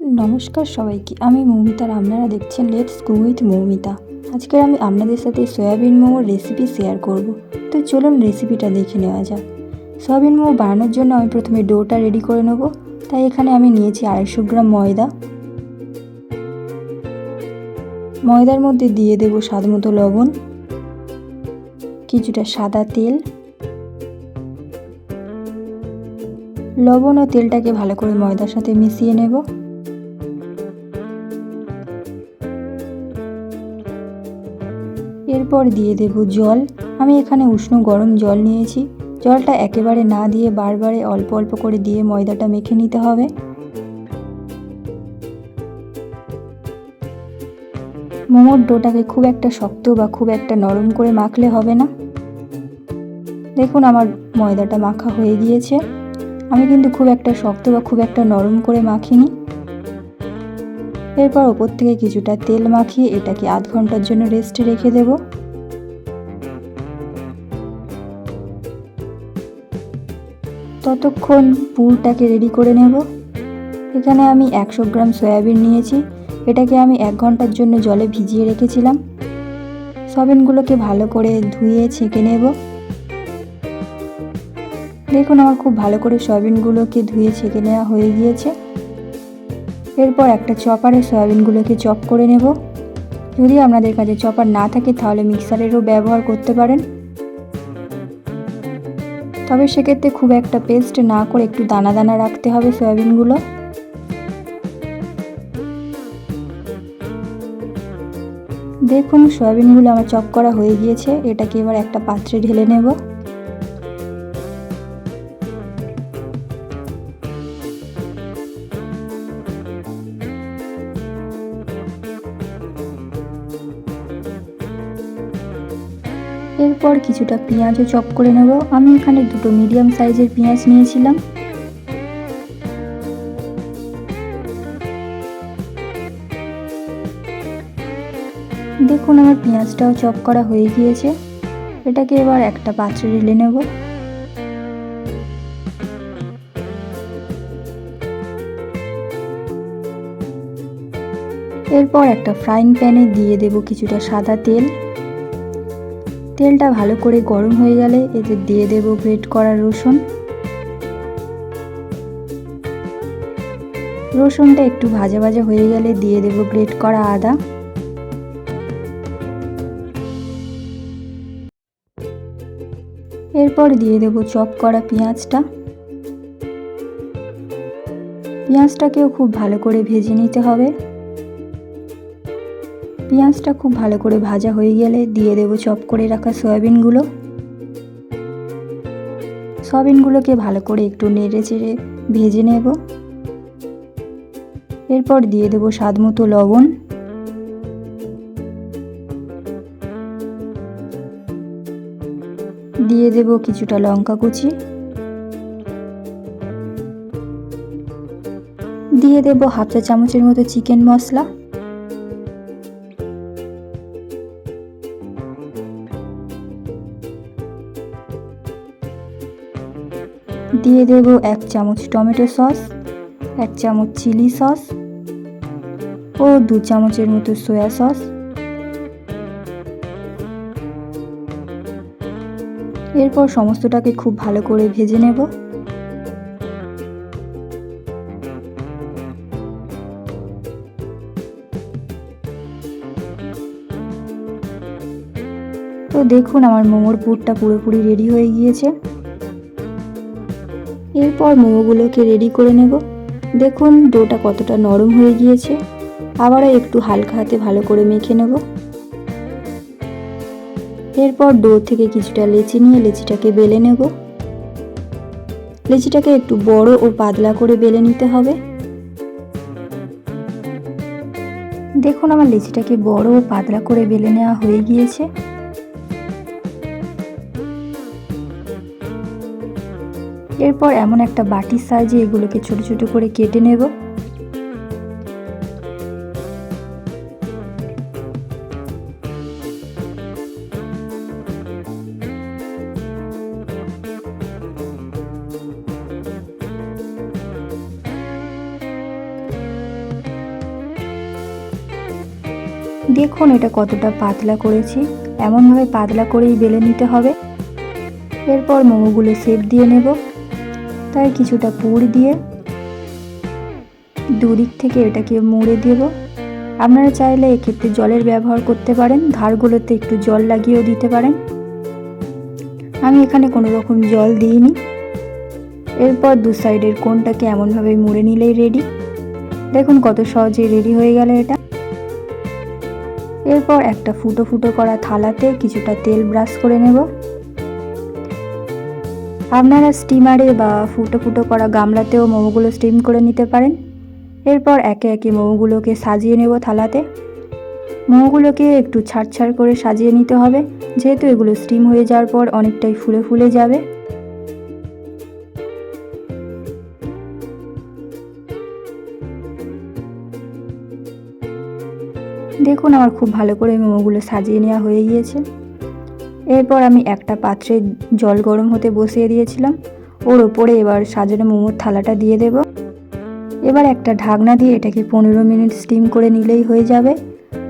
নমস্কার সবাইকে, আমি মৌমিতার আপনারা দেখছেন লেটস গো উইথ মৌমিতা। আজকে আমি আপনাদের সাথে সয়াবিন মোমোর রেসিপি শেয়ার করব। তো চলুন রেসিপিটা দেখে নেওয়া যাক। সয়াবিন মোমো বানানোর জন্য আমি প্রথমে ডোটা রেডি করে নেব। তাই এখানে আমি নিয়েছি আড়াইশো গ্রাম ময়দা। ময়দার মধ্যে দিয়ে দেব স্বাদ মতো লবণ, কিছুটা সাদা তেল। লবণ ও তেলটাকে ভালো করে ময়দার সাথে মিশিয়ে নেব। এরপর দিয়ে দেব জল। আমি এখানে উষ্ণ গরম জল নিয়েছি। জলটা একেবারে না দিয়ে বারবারে অল্প অল্প করে দিয়ে ময়দাটা মেখে নিতে হবে। মোমোর ডোটাকে খুব একটা শক্ত বা খুব একটা নরম করে মাখলে হবে না। দেখুন আমার ময়দাটা মাখা হয়ে গিয়েছে। আমি কিন্তু খুব একটা শক্ত বা খুব একটা নরম করে মাখিনি। এরপর ওপর থেকে কিছুটা তেল মাখিয়ে এটাকে আধ ঘণ্টার জন্য রেস্টে রেখে দেব। ততক্ষণ পুরটাকে রেডি করে নেব। এখানে আমি একশো গ্রাম সয়াবিন নিয়েছি। এটাকে আমি এক ঘণ্টার জন্য জলে ভিজিয়ে রেখেছিলাম। সয়াবিনগুলোকে ভালো করে ধুয়ে ছেঁকে নেব। দেখুন আমার খুব ভালো করে সয়াবিনগুলোকে ধুয়ে ছেঁকে নেওয়া হয়ে গিয়েছে। এরপর একটা চপারে সয়াবিনগুলোকে চপ করে নেব। যদি আপনাদের কাছে চপার না থাকে, তাহলে মিক্সারেরও ব্যবহার করতে পারেন। তবে সেক্ষেত্রে খুব একটা পেস্ট না করে একটু দানা দানা রাখতে হবে সয়াবিনগুলো। দেখুন, সয়াবিনগুলো আমার চপ করা হয়ে গিয়েছে। এটাকে এবার একটা পাত্রে ঢেলে নেব। এরপর কিছুটা পেঁয়াজও চপ করে নেব। আমি এখানে দুটো মিডিয়াম সাইজের পেঁয়াজ নিয়েছিলাম। দেখুন, আমার পেঁয়াজটাও চপ করা হয়ে গিয়েছে। এটাকে এবার একটা পাত্রে ঢেলে নেব। এরপর একটা ফ্রাইং প্যানে দিয়ে দেব কিছুটা সাদা তেল। তেলটা ভালো করে গরম হয়ে গেলে এতে দিয়ে দেব গ্রেট করা রসুন। রসুনটা একটু ভাজা ভাজা হয়ে গেলে দিয়ে দেব গ্রেট করা আদা। এরপর দিয়ে দেব চপ করা পেঁয়াজটা। পেঁয়াজটাকেও খুব ভালো করে ভেজে নিতে হবে। পেঁয়াজটা খুব ভালো করে ভাজা হয়ে গেলে দিয়ে দেবো চপ করে রাখা সয়াবিনগুলো। সয়াবিনগুলোকে ভালো করে একটু নেড়ে চেড়ে ভেজে নেব। এরপর দিয়ে দেবো স্বাদ মতো লবণ। দিয়ে দেব কিছুটা লঙ্কা কুচি। দিয়ে দেব হাফ চা চামচের মতো চিকেন মশলা। দিয়ে দেব এক চামচ টমেটো সস, এক চামচ চিলি সস ও দু চামচের মতো সয়া সস। এরপর সমস্তটাকে খুব ভালো করে ভেজে নেব। তো দেখুন আমার মোমোর পুরটা পুরোপুরি রেডি হয়ে গিয়েছে। এরপর মোমোগুলোকে রেডি করে নেব। দেখুন ডোটা কতটা নরম হয়ে গিয়েছে। আবারও একটু হালকা হাতে ভালো করে মেখে নেব। এরপর ডো থেকে কিছুটা লেচি নিয়ে লেচিটাকে বেলে নেব। লেচিটাকে একটু বড় ও পাতলা করে বেলে নিতে হবে। দেখুন আমার লেচিটাকে বড় ও পাতলা করে বেলে নেওয়া হয়ে গিয়েছে। এরপর এমন একটা বাটির সাইজে এগুলোকে ছোট ছোট করে কেটে নেব। দেখুন এটা কতটা পাতলা করেছি। এমনভাবে পাতলা করেই বেলে নিতে হবে। এরপর মোমোগুলো সেপ দিয়ে নেব। তাই কিছুটা পুর দিয়ে দুদিক থেকে এটাকে মুড়ে দেব। আপনারা চাইলে এক্ষেত্রে জলের ব্যবহার করতে পারেন, ধারগুলোতে একটু জল লাগিয়েও দিতে পারেন। আমি এখানে কোনো রকম জল দিইনি। এরপর দু সাইডের কোনটাকে এমনভাবে মুড়ে নিলেই রেডি দেখুন কত সহজেই রেডি হয়ে গেল এটা। এরপর একটা ফুটো ফুটো করা থালাতে কিছুটা তেল ব্রাশ করে নেব। আপনারা স্টিমারে বা ফুটো ফুটো করা গামলাতেও মোমোগুলো স্টিম করে নিতে পারেন। এরপর একে একে মোমোগুলোকে সাজিয়ে নেব থালাতে। মোমোগুলোকে একটু ছাড় ছাড় করে সাজিয়ে নিতে হবে, যেহেতু এগুলো স্টিম হয়ে যাওয়ার পর অনেকটাই ফুলে ফুলে যাবে। দেখুন, আমার খুব ভালো করে মোমোগুলো সাজিয়ে নেওয়া হয়ে গিয়েছে। এরপর আমি একটা পাত্রে জল গরম হতে বসিয়ে দিয়েছিলাম। ওর ওপরে এবার সাজানো মোমোর থালাটা দিয়ে দেব। এবার একটা ঢাকনা দিয়ে এটাকে পনেরো মিনিট স্টিম করে নিলেই হয়ে যাবে।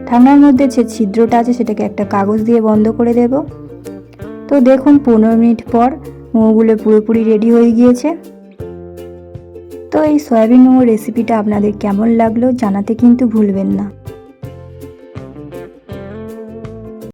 ঢাকনার মধ্যে যে ছিদ্রটা আছে সেটাকে একটা কাগজ দিয়ে বন্ধ করে দেব। তো দেখুন, পনেরো মিনিট পর মোমোগুলো পুরোপুরি রেডি হয়ে গিয়েছে। তো এই সয়াবিন মোমোর রেসিপিটা আপনাদের কেমন লাগল জানাতে কিন্তু ভুলবেন না।